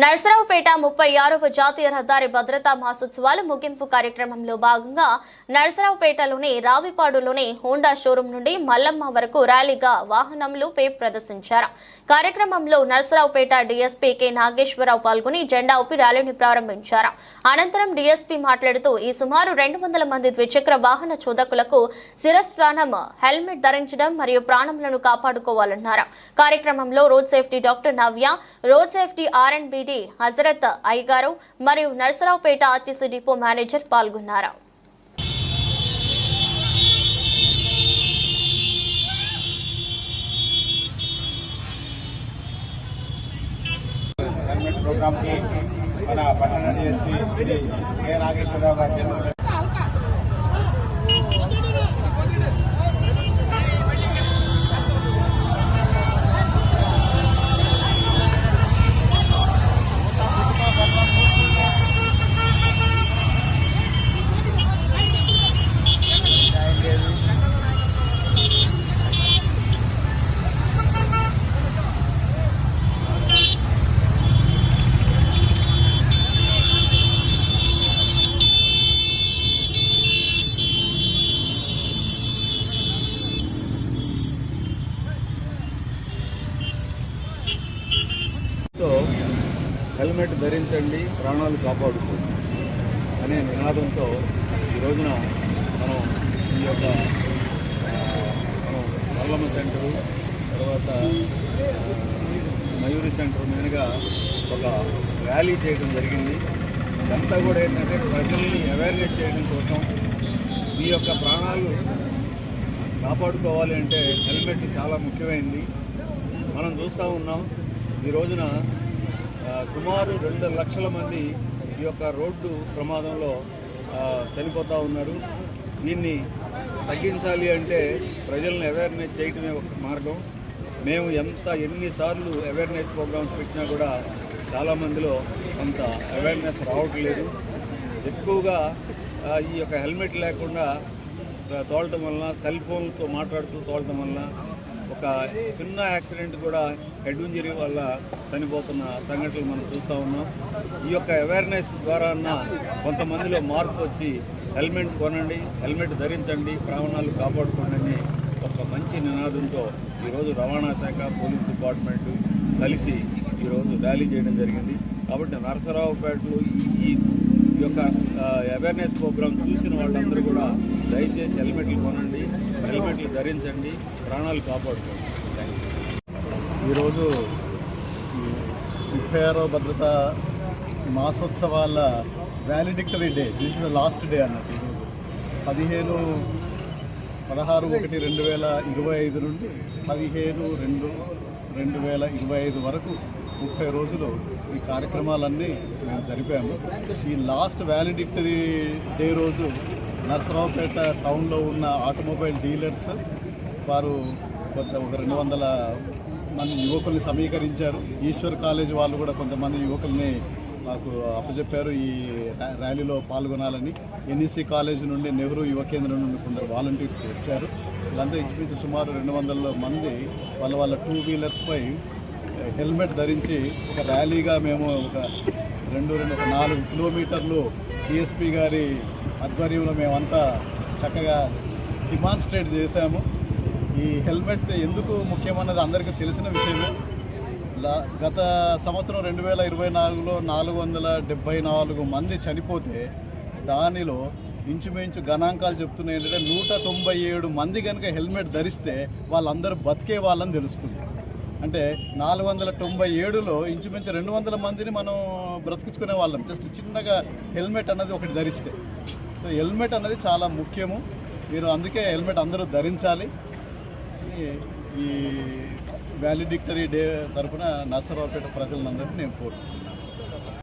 నరసరావుపేట ముప్పై ఆరవ జాతీయ రహదారి భద్రతా మహోత్సవాలు ముగింపు కార్యక్రమంలో భాగంగా నరసరావుపేటలోని రావిపాడులోని హోండా షోరూం నుండి మల్లమ్మ వరకు ర్యాలీగా వాహనములు పే ప్రదర్శించారు. కార్యక్రమంలో నరసరావుపేట డీఎస్పీ కె నాగేశ్వరరావు పాల్గొని జెండా ఊపి ర్యాలీని ప్రారంభించారు. అనంతరం డీఎస్పీ మాట్లాడుతూ ఈ సుమారు రెండు వందల మంది ద్విచక్ర వాహన చోదకులకు శిరస్నానం హెల్మెట్ ధరించడం మరియు ప్రాణములను కాపాడుకోవాలన్నారు. కార్యక్రమంలో road safety doctor Navya road safety R and B Hazarath అయ్యగారు మరియు నరసరావుపేట ఆర్టీసీ డిపో మేనేజర్ పాల్గొన్నారు. ప్రోగ్రామ్కి మన పట్టణ డిఎస్పీ శ్రీ కె నాగేశ్వరరావు గారి హెల్మెట్ ధరించండి ప్రాణాలు కాపాడుకోండి అనే నినాదంతో ఈ రోజున మనం ఈ యొక్క మనం మల్లమ్మ సెంటరు తర్వాత మయూరి సెంటర్ మీదుగా ఒక ర్యాలీ చేయడం జరిగింది. ఇదంతా కూడా ఏంటంటే ప్రజల్ని అవేర్నెస్ చేయడం కోసం మీ యొక్క ప్రాణాలు కాపాడుకోవాలి అంటే హెల్మెట్ చాలా ముఖ్యమైనది మనం చూస్తూ ఉన్నాం ఈ రోజున సుమారు రెండు లక్షల మంది ఈ యొక్క రోడ్డు ప్రమాదంలో చనిపోతూ ఉన్నారు. దీన్ని తగ్గించాలి అంటే ప్రజల్ని అవేర్నెస్ చేయటమే ఒక మార్గం. మేము ఎంత ఎన్నిసార్లు అవేర్నెస్ ప్రోగ్రామ్స్ పెట్టినా కూడా చాలామందిలో కొంత అవేర్నెస్ రావట్లేదు. ఎక్కువగా ఈ యొక్క హెల్మెట్ లేకుండా తోడటం తోలటం వలన సెల్ ఫోన్తో మాట్లాడుతూ తోలటం వలన ఒక చిన్న యాక్సిడెంట్ కూడా హెడ్ ఇంజరీ వల్ల చనిపోతున్న సంఘటనలు మనం చూస్తూ ఉన్నాం. ఈ యొక్క అవేర్నెస్ ద్వారా కొంతమందిలో మార్పు వచ్చి హెల్మెట్ కొనండి హెల్మెట్ ధరించండి ప్రాణాలు కాపాడుకోండి ఒక మంచి నినాదంతో ఈరోజు రవాణా శాఖ పోలీస్ డిపార్ట్మెంట్ కలిసి ఈరోజు ర్యాలీ చేయడం జరిగింది. కాబట్టి నరసరావుపేటలో ఈ యొక్క అవేర్నెస్ ప్రోగ్రామ్ చూసిన వాళ్ళందరూ కూడా దయచేసి హెల్మెట్లు కొనండి హెల్మెట్లు ధరించండి ప్రాణాలు కాపాడుకోండి. ఈరోజు ముప్పై ఆరో భద్రత మాసోత్సవాల valedictory day this is the last day అన్నట్టు ఈరోజు. పదిహేను పదహారు ఒకటి రెండు వేల ఇరవై ఐదు నుండి పదిహేను రెండు రెండు వేల ఇరవై ఐదు వరకు ముప్పై రోజులు ఈ కార్యక్రమాలన్నీ మేము జరిపాము. ఈ లాస్ట్ వ్యాలిడిక్టరీ డే రోజు నర్సరావుపేట టౌన్లో ఉన్న ఆటోమొబైల్ డీలర్స్ వారు కొంత ఒక రెండు వందల మంది యువకుల్ని సమీకరించారు. ఈశ్వర్ కాలేజ్ వాళ్ళు కూడా కొంతమంది యువకుల్ని మాకు అప్పచెప్పారు ఈ ర్యా- ర్యాలీలో పాల్గొనాలని. ఎన్ఈసీ కాలేజ్ నుండి నెహ్రూ యువ కేంద్రం నుండి కొందరు వాలంటీర్స్ వచ్చారు. వీళ్ళందరూ ఇంచుమించు సుమారు రెండు వందల మంది వాళ్ళ వాళ్ళ టూ వీలర్స్పై హెల్మెట్ ధరించి ఒక ర్యాలీగా మేము ఒక రెండు రెండు ఒక నాలుగు కిలోమీటర్లు డిఎస్పీ గారి ఆధ్వర్యంలో మేమంతా చక్కగా డిమాన్స్ట్రేట్ చేశాము. ఈ హెల్మెట్ ఎందుకు ముఖ్యమన్నది అందరికీ తెలిసిన విషయమే. లా- గత సంవత్సరం రెండు వేల ఇరవై నాలుగులో నాలుగు వందల డెబ్బై నాలుగు మంది చనిపోతే దానిలో ఇంచుమించు గణాంకాలు చెప్తున్నాయి ఏంటంటే నూట తొంభై ఏడు మంది కనుక హెల్మెట్ ధరిస్తే వాళ్ళందరూ బతికే వాళ్ళని తెలుస్తుంది. అంటే నాలుగు వందల తొంభై ఏడులో ఇంచుమించు రెండు వందల మందిని మనం బ్రతికించుకునే వాళ్ళం. జస్ట్ చిన్నగా హెల్మెట్ అన్నది ఒకటి ధరిస్తే. సో హెల్మెట్ అన్నది చాలా ముఖ్యము. మీరు అందుకే హెల్మెట్ అందరూ ధరించాలి. ఈ- వ్యాలిడిక్టరీ డే తరపున నర్సరావుపేట ప్రజలందరినీ నేను కోరుతున్నాను.